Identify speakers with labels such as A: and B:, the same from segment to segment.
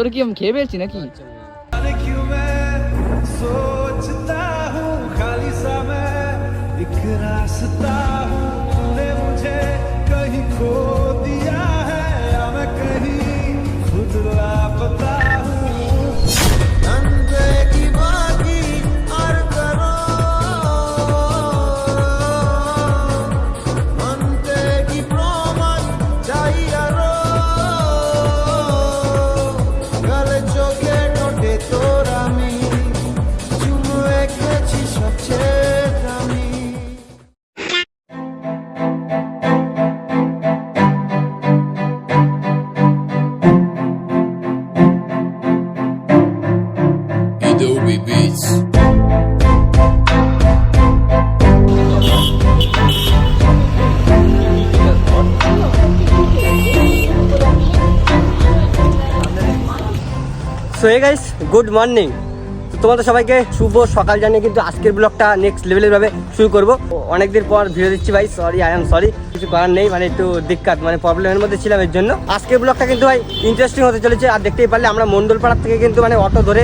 A: তোর কি আমি খেয়ে পেয়েছি নাকি
B: जाने क्यों मैं सोचता हूँ खाली सा मैं एक रास्ता
C: so hey guys good morning তোমাদের সবাইকে শুভ সকাল জানিয়ে কিন্তু আজকের ব্লগটা নেক্সট লেভেলের ভাবে শুরু করব। অনেকদিন পর ভিডিও দিচ্ছি ভাই সরি আই এম সরি কিছু করার নেই মানে একটু দিক্কাত মানে প্রবলেমের মধ্যে ছিলাম এর জন্য। আজকের ব্লগটা কিন্তু ভাই ইন্টারেস্টিং হতে চলেছে আর দেখতেই পারলে আমরা মন্ডলপাড়ার থেকে কিন্তু মানে অটো ধরে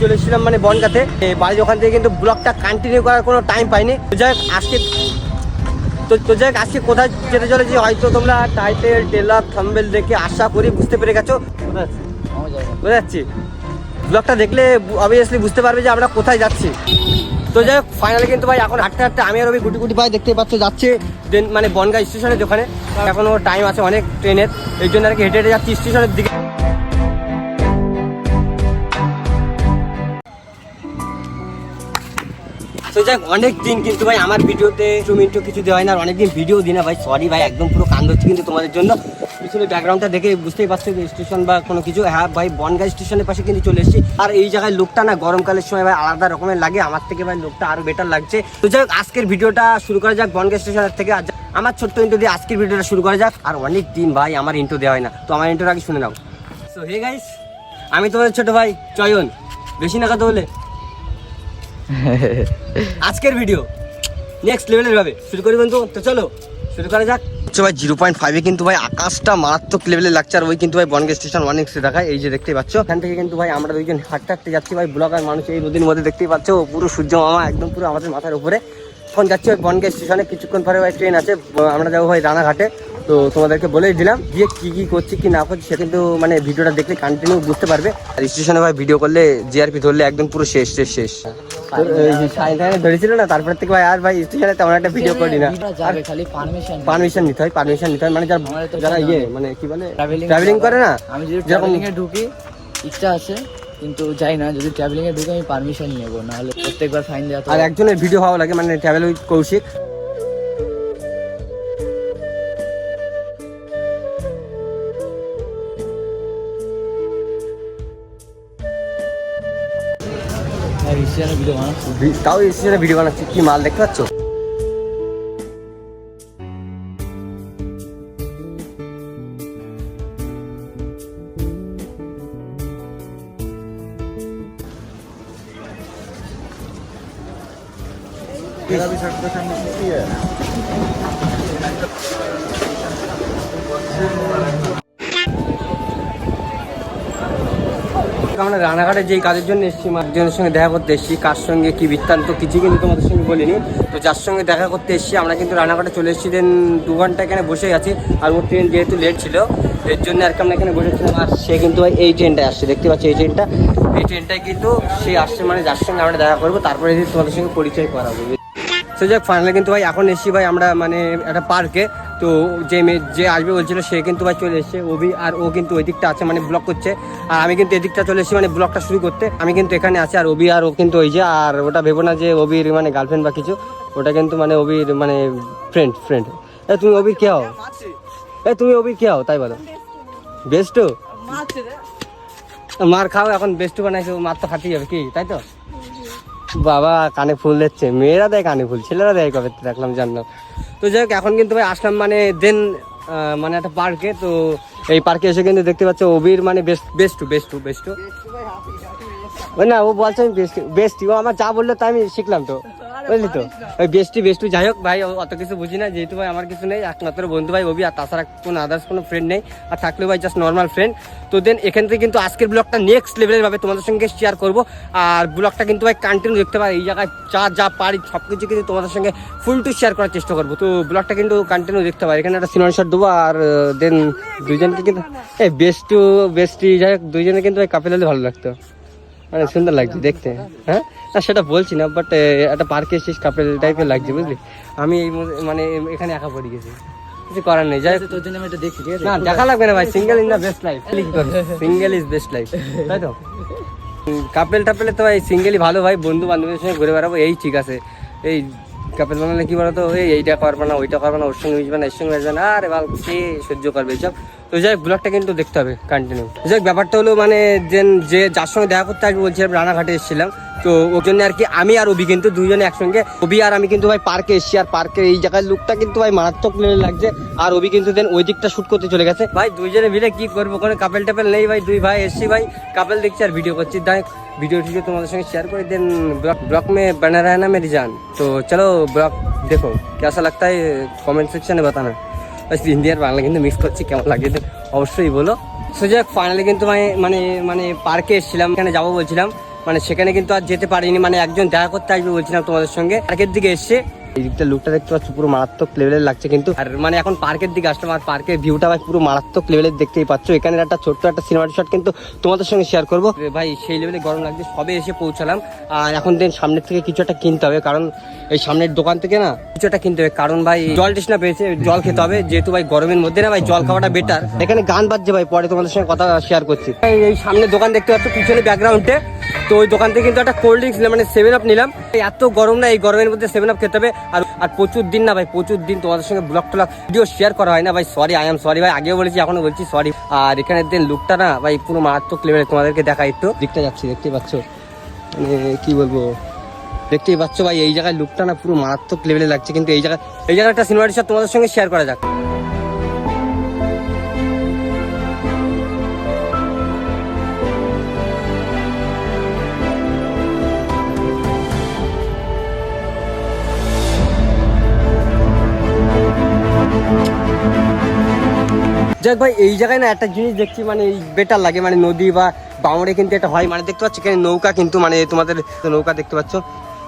C: চলে এসেছিলাম মানে বনগাতে। বাড়ির ওখান থেকে কিন্তু ব্লগটা কন্টিনিউ করার কোনো টাইম পাইনি। যাই হোক, আজকে তো তো যাই আজকে কোথায় যেতে চলেছি হয়তো তোমরা টাইটেল টেলার থাম্বেল দেখে আশা করি বুঝতে পেরে গেছো। বুঝতে যাচ্ছি ব্লগটা দেখলে অবভিয়াসলি বুঝতে পারবে যে আমরা কোথায় যাচ্ছি। তো যাই হোক ফাইনালি কিন্তু ভাই এখন হাঁটতে হাঁটতে আমি আর রবি গুটি গুটি ভাই দেখতে পাচ্ছ, যাচ্ছে দেন মানে বনগাঁ স্টেশনের ওখানে এখনও টাইম আছে অনেক ট্রেনের, এই জন্য আর কি হেঁটে হেঁটে যাচ্ছি স্টেশনের দিকে। তো যাক অনেক দিন কিন্তু ভাই আমার ভিডিওতে টু মিনিটও কিছু দেওয়া হয় না আর অনেকদিন ভিডিও দিই না ভাই সরি ভাই, একদম পুরো কান্দ হচ্ছে কিন্তু তোমাদের জন্য। পিছনে ব্যাকগ্রাউন্ডটা দেখে বুঝতেই পারছ স্টেশন বা কোনো কিছু। হ্যাঁ ভাই বনগাঁ স্টেশনের পাশে কিন্তু চলে এসেছি। আর এই জায়গায় লোকটা না গরমকালের সময় ভাই আলাদা রকমের লাগে। আমার থেকে ভাই লোকটা আরও বেটার লাগছে। তো যাই হোক, আজকের ভিডিওটা শুরু করা যাক বনগাঁ স্টেশনের থেকে। আর আমার ছোট্ট ইন্টো দিয়ে আজকের ভিডিওটা শুরু করা যাক। আর অনেক দিন ভাই আমার ইন্টো দেওয়া হয় না। তো আমার ইন্টোর আগে শুনে নাও। সো হে গাইস আমি তোমাদের ছোট ভাই চয়ন। বেশি না কথা বলে। আজকের ভিডিও নেক্সট লেভেলের ভাবে। শুরু করি বন্ধু। তো চলো। শুরু করা যাক। হচ্ছে ভাই জিরো পয়েন্ট ফাইভে কিন্তু ভাই আকাশটা মারাত্মক লেভেলে লাগছে, আর ওই কিন্তু ভাই বনগে স্টেশন ওয়ান এক্সে দেখায়। এই যে দেখতে পাচ্ছ, এখান থেকে কিন্তু ভাই আমরা দুইজন হাঁটতে হাঁটতে যাচ্ছি ভাই ব্লগার মানুষ এই নদীর মধ্যে দেখতেই পাচ্ছ, পুরো সূর্য মামা, একদম পুরো আমাদের মাথার উপরে। এখন যাচ্ছি ওই বনগে স্টেশনে কিছুক্ষণ পরে ভাই ট্রেন আছে, আমরা যাব ভাই রানাঘাটে। তো তোমাদেরকে বলেই দিলাম গিয়ে কি কি করছি কি না করছি সে কিন্তু মানে ভিডিওটা দেখলে কন্টিনিউ বুঝতে পারবে। আর স্টেশনে ভাই ভিডিও করলে জিআরপি ধরলে একদম পুরো শেষ শেষ শেষ। ধরেছিল না তারপর থেকে ভাই আর ভাই স্টেশনে তেমন একটা ভিডিও করি না
A: পারমিশন
C: নিতে হয় পারমিশন নিতে হয় মানে যারা যারা ইয়ে মানে কি বলে? ট্রাভেলিং করে না?
A: আমি যদি ট্রাভেলিং এ ঢুকি ইচ্ছা আছে কিন্তু যাই না যদি ট্রাভেলিং এ ঢুকে আমি পারমিশন নেব নাহলে প্রত্যেকবার ফাইন দেওয়া
C: আর একজনের ভিডিও ভালো লাগে মানে ট্রাভেল উইথ কৌশিক। তাও স্টেশনে ভিডিও বানাচ্ছে। কি মাল দেখতে পাচ্ছ? আমরা রানাঘাটে যেই কাজের জন্য এসেছি একজনের সঙ্গে দেখা করতে এসেছি, কার সঙ্গে কি বৃত্তান্ত কিছু কিন্তু তোমাদের সঙ্গে বলিনি। তো যার সঙ্গে দেখা করতে এসেছি, আমরা কিন্তু রানাঘাটে চলে এসেছি দেন দু ঘণ্টা এখানে বসে আছি, আর ওর ট্রেন যেহেতু লেট ছিল, এর জন্য আর কি আমরা এখানে বসেছিলাম আর সে কিন্তু এই ট্রেনটায় আসছে, দেখতে পাচ্ছি এই ট্রেনটা এই ট্রেনটায় কিন্তু সে আসছে মানে যার সঙ্গে আমরা দেখা করব, তারপরে তোমাদের সঙ্গে পরিচয় করাবো সে যাক ফাইনালি কিন্তু ভাই এখন এসেছি ভাই আমরা মানে একটা পার্কে তো যে মেয়ে যে আসবে বলছিল সে কিন্তু ভাই চলে এসেছে ওবি আর ও কিন্তু ওই দিকটা আছে মানে ব্লক করছে। আর আমি কিন্তু এদিকটা চলে এসেছি মানে ব্লকটা শুরু করতে। আমি কিন্তু এখানে আছি আর ওবি আর ও কিন্তু ওই যে আর ওটা ভেবো না যে ওবির মানে গার্লফ্রেন্ড বা কিছু। ওটা কিন্তু মানে ওবির মানে ফ্রেন্ড ফ্রেন্ড এ তুমি ওবির কে হও? এ তুমি ওবির কে হও? তাই বলো। বেস্ট মার খাও এখন বেস্ট বানাইছো মার তো খাতেই হবে কি? তাই তো? বাবা কানে ফুল দিচ্ছে মেয়েরা দেয় কানে ফুল ছেলেরা দেয় কবে? দেখলাম জানলাম তো যাই হোক এখন কিন্তু ভাই আসলাম মানে দেন মানে একটা পার্কে তো এই পার্কে এসে কিন্তু দেখতে পাচ্ছ ওবির মানে বেস্ট বেস্ট বেস্ট বেস্ট ওই না ও বলছে আমি বেস্ট বেস্ট ও আমার যা বলল তাই আমি শিখলাম তো। বুঝলি তো? ওই বেস্টি, বেস্টু, যাই হোক, ভাই, অত কিছু বুঝি না, যেহেতু ভাই আমার কিছু নেই, একমাত্র বন্ধু ভাই ওবি আর তাছাড়া কোনো আদার্স কোনো ফ্রেন্ড নেই, আর থাকলেও ভাই জাস্ট নর্মাল ফ্রেন্ড তো দেন এখান থেকে কিন্তু আজকের ব্লগটা নেক্সট লেভেলের ভাবে তোমাদের সঙ্গে শেয়ার করব। আর ব্লগটা কিন্তু ভাই কন্টিনিউ দেখতে পারি, এই জায়গায় যা যা পারি সব কিছু কিন্তু তোমাদের সঙ্গে ফুল টু শেয়ার করার চেষ্টা করব। তো ব্লগটা কিন্তু কন্টিনিউ দেখতে পারি, এখানে একটা সিনেমা শট দেবো, আর দেন দুইজনকে কিন্তু এই বেস্টু, বেস্টি, যাই হোক, দুইজনে কিন্তু ভাই কাপেল হলে ভালো লাগতো। মানে সুন্দর লাগছে দেখতে হ্যাঁ? না সেটা বলছি না বাট একটা পার্কে এসেছিস কাপেল টাইপের লাগছে বুঝলি? আমি এই মানে এখানে একা পড়ে গেছি। কিছু করার নেই যাই
A: তোর জন্য আমি এটা আছে?
C: না দেখা লাগবে না ভাই single in the best life single is best life তাই তো? কাপেল টাপেলে তো ভাই সিঙ্গেলই ভালো ভাই বন্ধু বান্ধবের সঙ্গে ঘুরে বেড়াবো এই ঠিক আছে। এই কাপেল বানালে কি বলতো? এই এইটা করবে না ওইটা করবে না ওর সঙ্গে মিশবে না এর সঙ্গে মিশবে না। আরে বাল কে সহ্য করবে এইসব তো যাই ব্লগটা কিন্তু দেখতে হবে কন্টিনিউ যাই ব্যাপারটা হলো মানে দেন যে যার সঙ্গে দেখা করতে আসবে বলছিলাম রানাঘাটে এসেছিলাম। তো ওর জন্য আর কি আমি আর অভি কিন্তু দুজনে একসঙ্গে, অভি আর আমি কিন্তু ভাই পার্কে এসেছি। আর পার্কে এই জায়গায় লুকটা কিন্তু ভাই মারাত্মক লাগছে। আর অভি কিন্তু দেন ওই দিকটা শ্যুট করতে চলে গেছে। ভাই দুইজনে মিলে কি করব? কোনো কাপেল টাপেল নেই ভাই, দুই ভাই এসছি ভাই। কাপেল দেখছি আর ভিডিও করছি। দেখ ভিডিও টিডিও তোমাদের সঙ্গে শেয়ার করে। দেন ব্লগ ব্লগ মে বানা রায় না মেরি তো চলো ব্লগ দেখো। কেসা লাগতা কমেন্ট সেকশনে বাতানা। হিন্দি আর বাংলা কিন্তু মিক্স করছি, কেমন লাগে অবশ্যই বলো। সো যাক ফাইনালি কিন্তু মানে মানে মানে পার্কে এসেছিলাম, এখানে যাব বলছিলাম। মানে সেখানে কিন্তু আর যেতে পারিনি মানে একজন দেখা করতে আসবে বলছিলাম তোমাদের সঙ্গে। পার্কের দিকে এসছে। এই দিকটা লুকটা দেখতে পাচ্ছ, পুরো মারাত্মক লেভেলের লাগছে কিন্তু। আর মানে এখন পার্কের দিকে আসলাম, আর পার্কের ভিউটা ভাই পুরো মারাত্মক লেভেলের দেখতেই পাচ্ছ। এখানে একটা ছোট্ট একটা সিনেমা শট কিন্তু তোমাদের সঙ্গে শেয়ার করব। ভাই, সেই লেভেলে গরম লাগছে, সবে এসে পৌঁছালাম। আর এখন দিন সামনের থেকে কিছু একটা কিনতে হবে, কারণ এই সামনের দোকান থেকে না কিছু একটা কিনতে হবে। কারণ ভাই, জল তৃষ্ণা পেয়েছে, জল খেতে হবে। যেহেতু ভাই গরমের মধ্যে না ভাই, জল খাওয়াটা বেটার এখানে গান বাজছে ভাই, পরে তোমাদের সঙ্গে কথা শেয়ার করছি। এই এই সামনের দোকান দেখতে পাচ্ছ, পিছনে ব্যাকগ্রাউন্ডে তো ওই দোকান থেকে কিন্তু একটা কোল্ড ড্রিঙ্কস মানে সেভেন আপ নিলাম। এত গরম না, এই গরমের মধ্যে সেভেন আপ খেতে হবে। আর আর প্রচুর দিন না ভাই, প্রচুর দিন তোমাদের সঙ্গে ব্লগ টলগ ভিডিও শেয়ার করা হয় না ভাই সরি আই এম সরি ভাই, আগেও বলেছি এখনও বলছি সরি আর এখানে দিন লুকটা না ভাই, পুরো মারাত্মক লেভেলে তোমাদেরকে দেখা একটু। দিকটা যাচ্ছি, দেখতে পাচ্ছ? মানে কি বলব? দেখতেই পাচ্ছ ভাই, এই জায়গায় লুকটা না পুরো মারাত্মক লেভেলে লাগছে, কিন্তু এই জায়গায় এই জায়গাটা সিনেমাটির সাথে তোমাদের সঙ্গে শেয়ার করা যাক। যাক ভাই, এই জায়গায় না একটা জিনিস দেখছি মানে বেটার লাগে মানে নদী বা বাউড়ে কিন্তু এটা হয় মানে দেখতে পাচ্ছ এখানে নৌকা কিন্তু মানে তোমাদের নৌকা দেখতে পাচ্ছ।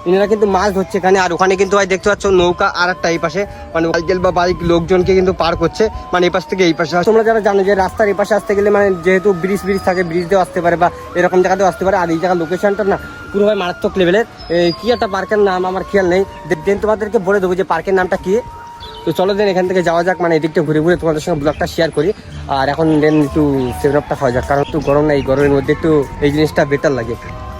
C: এনারা কিন্তু মাছ ধরছে এখানে, আর ওখানে কিন্তু ভাই দেখতে পাচ্ছ নৌকা আর একটা এই পাশে মানে সাইকেল বা বাইক লোকজনকে কিন্তু পার করছে মানে এই পাশ থেকে এই পাশে তোমরা যারা জানো যে রাস্তার এই পাশে আসতে গেলে মানে যেহেতু ব্রিজ ব্রিজ থাকে, ব্রিজ দিয়েও আসতে পারে বা এরকম জায়গাতেও আসতে পারে, আর এই জায়গার লোকেশনটা না পুরো ভাই মারাত্মক লেভেলের কি একটা পার্কের নাম আমার খেয়াল নেই। দেন তোমাদেরকে বলে দেবো যে পার্কের নামটা কি। তো চলো দেন এখান থেকে যাওয়া যাক মানে এদিকটা ঘুরে ঘুরে তোমাদের সঙ্গে ব্লগটা শেয়ার করি। আর এখন দেন একটু সেভেন আপটা খাওয়া যাক, কারণ একটু গরম না, এই গরমের মধ্যে একটু এই জিনিসটা বেটার লাগে।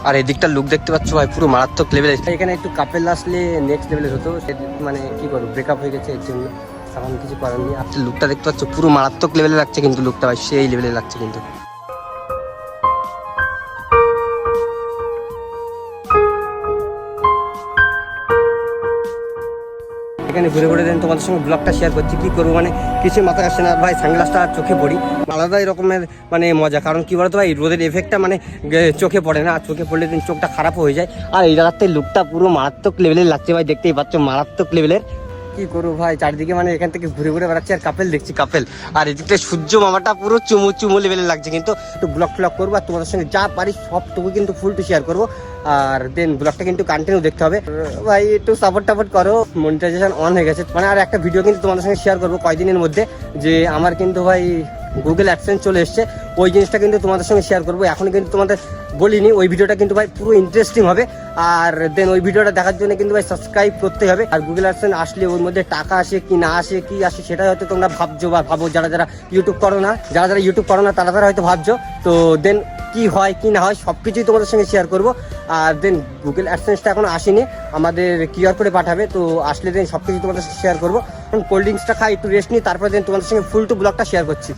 C: আর এদিকটা লুক দেখতে পাচ্ছ ভাই, পুরো মারাত্মক লেভেল এখানে একটু কাপেল আসলে নেক্সট লেভেলের হতো মানে কি করব ব্রেকআপ হয়ে গেছে এর জন্য। এখন কিছু করার নেই। আর লুকটা দেখতে পাচ্ছ, পুরো মারাত্মক লেভেলে লাগছে কিন্তু লুকটা ভাই, সেই লেভেলে লাগছে কিন্তু। এখানে ঘুরে ঘুরে দেন তোমাদের সঙ্গে ব্লগটা শেয়ার করছি, কি করব মানে কিছু মাথা আসছে না, ভাই সানগ্লাসটা চোখে পড়ি। আলাদাই রকমের মানে মজা, কারণ কি বলতো ভাই, রোদের এফেক্টটা মানে চোখে পড়ে না, আর চোখে পড়লে দিন চোখটা খারাপ হয়ে যায়। আর এই জায়গাতে লুকটা পুরো মারাত্মক লেভেলের লাগছে ভাই, দেখতেই পাচ্ছ, মারাত্মক লেভেলের কি করব ভাই, চারিদিকে মানে এখান থেকে ঘুরে ঘুরে বেড়াচ্ছি, আর কাপেল দেখছি কাপেল আর এদিকে সূর্য মামাটা পুরো চুমু চুমু লেভেলে লাগছে, কিন্তু একটু ব্লগ ফ্লগ করব, আর তোমাদের সঙ্গে যা পারি সবটুকু কিন্তু ফুল টু শেয়ার করব। আর দেন ব্লগটা কিন্তু কন্টিনিউ দেখতে হবে। ভাই, একটু সাপোর্ট টাপোর্ট করো। মনিটাইজেশন অন হয়ে গেছে। মানে আর একটা ভিডিও কিন্তু তোমাদের সঙ্গে শেয়ার করব কয়দিনের মধ্যে। যে আমার কিন্তু ভাই গুগল অ্যাডসেন্স চলে এসছে। ওই জিনিসটা কিন্তু তোমাদের সঙ্গে শেয়ার করব। এখন কিন্তু তোমাদের বলিনি, ওই ভিডিওটা কিন্তু ভাই পুরো ইন্টারেস্টিং হবে। আর দেন ওই ভিডিওটা দেখার জন্য কিন্তু ভাই সাবস্ক্রাইব করতে হবে। আর গুগল অ্যাডসেন্স আসলে ওর মধ্যে টাকা আসে কি না আসে, কি আসে সেটা হয়তো তোমরা ভাবছ বা ভাবো। যারা যারা ইউটিউব করো না, যারা যারা ইউটিউব করো না, তারা তারা হয়তো ভাবছ। তো দেন কি হয়, কি না হয় সব কিছুই তোমাদের সঙ্গে শেয়ার করব। আর দেন গুগল অ্যাডসেন্সটা এখন আসেনি, আমাদের কিউআর করে পাঠাবে, তো আসলে দেন সব কিছু তোমাদের শেয়ার করব। কোল্ড ড্রিঙ্কসটা খাই, একটু রেস্ট নিই, তারপরে দেন তোমাদের সঙ্গে ফুল টু ব্লগটা শেয়ার করছি।